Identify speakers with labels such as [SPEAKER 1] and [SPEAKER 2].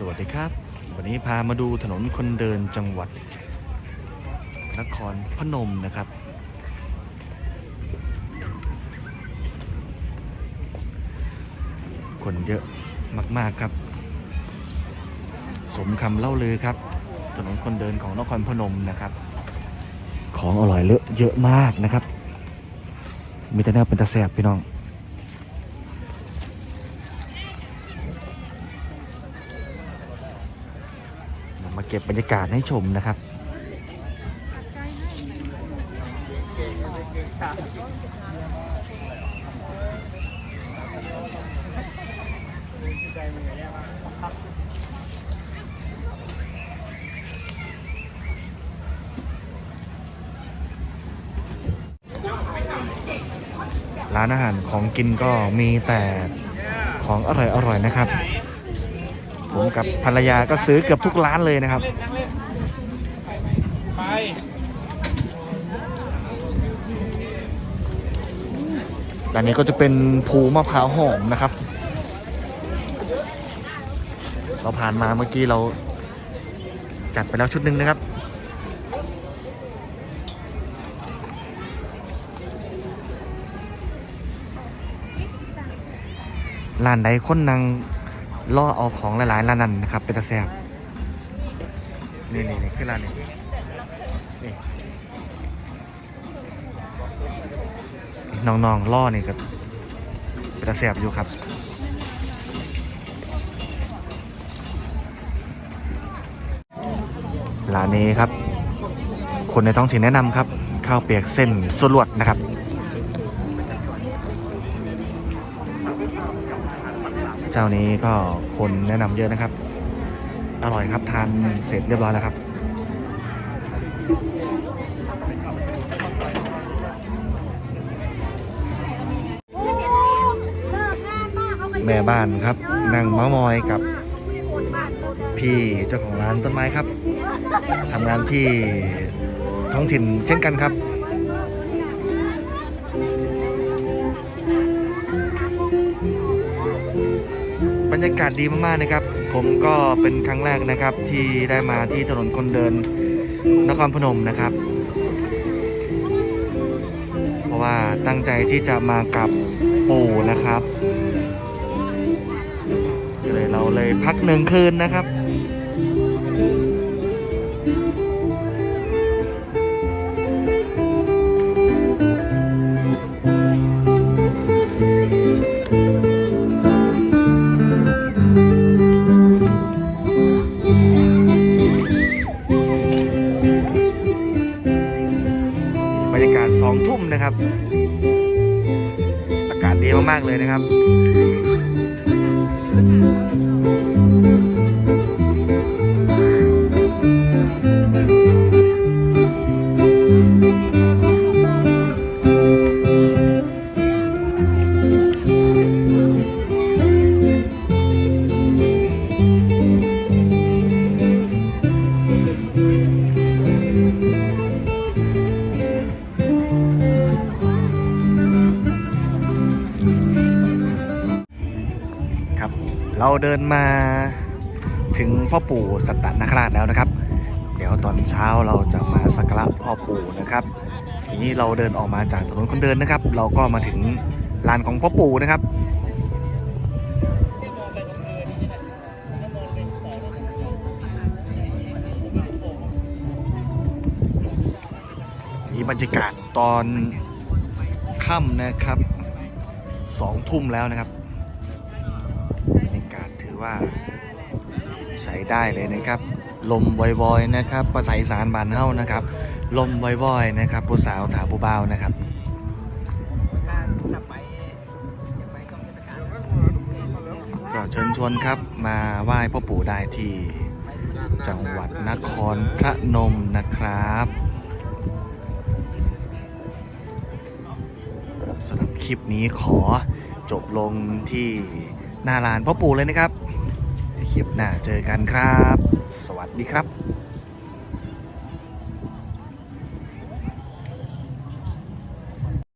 [SPEAKER 1] สวัสดีครับ วันนี้พามาดูถนนคนเดินจังหวัด นครพนมนะครับ คนเยอะมากๆครับ สมคำเล่าเลือครับ ถนนคนเดินของนครพนมนะครับ ของอร่อยเลอะเยอะมากนะครับ มีแต่แนวเป็นตะแสบพี่น้อง เก็บบรรยากาศให้ชมนะครับ ร้านอาหารของกินก็มีแต่ของอร่อยๆนะครับ ผมกับภรรยาก็ซื้อเกือบทุกร้านเลยนะครับ
[SPEAKER 2] ไป
[SPEAKER 1] ร้านนี้ก็จะเป็นภูมะพร้าวหอมนะครับ เราผ่านมาเมื่อกี้เราจัดไปแล้วชุดหนึ่งนะครับร้านใดคนนาง ล่อเอาของหลายๆร้านนั้นนะครับ เป็นตะแซบนี่นี่นี่คือร้านนี้นี่น้องๆล่อนี่ก็เป็นตะแซบอยู่ครับร้านนี้ครับ คนในท้องถิ่นแนะนำครับ ข้าวเปียกเส้นสวดลวดนะครับ เจ้านี้ก็คนแนะนำเยอะนะครับ อร่อยครับทานเสร็จเรียบร้อยแล้วครับ แม่บ้านครับนั่งเมามอยกับพี่เจ้าของร้านต้นไม้ครับทำงานที่ท้องถิ่นเช่นกันครับ รรยากาศดีมากๆนะครับ ผมก็เป็นครั้งแรกนะครับที่ได้มาที่ถนนคนเดินนครพนมนะครับ เพราะว่าตั้งใจที่จะมากับปู่นะครับเลยเราเลยพักหนึ่งคืนนะครับ นะครับ อากาศดีมากๆเลยนะครับ เราเดินมาถึงพ่อปู่สัตตนคราชแล้วนะครับ เดี๋ยวตอนเช้าเราจะมาสักการะพ่อปู่นะครับ ทีนี้เราเดินออกมาจากถนนคนเดินนะครับ เราก็มาถึงลานของพ่อปู่นะครับนี่บรรยากาศตอนค่ำนะครับสองทุ่มแล้วนะครับ ว่าใช้ได้เลยนะครับ ลมวอยๆนะครับภาษาอีสานบานเฮ้านะครับ ลมวอยๆนะครับ ผู้สาวถาผู้บ่าวนะครับก็เชิญชวนครับมาไหว้พ่อปู่ได้ที่จังหวัดนครพระนมนะครับสำหรับคลิปนี้ขอจบลงที่หน้าลานพ่อปู่เลยนะครับ ลิปหน้าเจอกันครับ สวัสดีครับ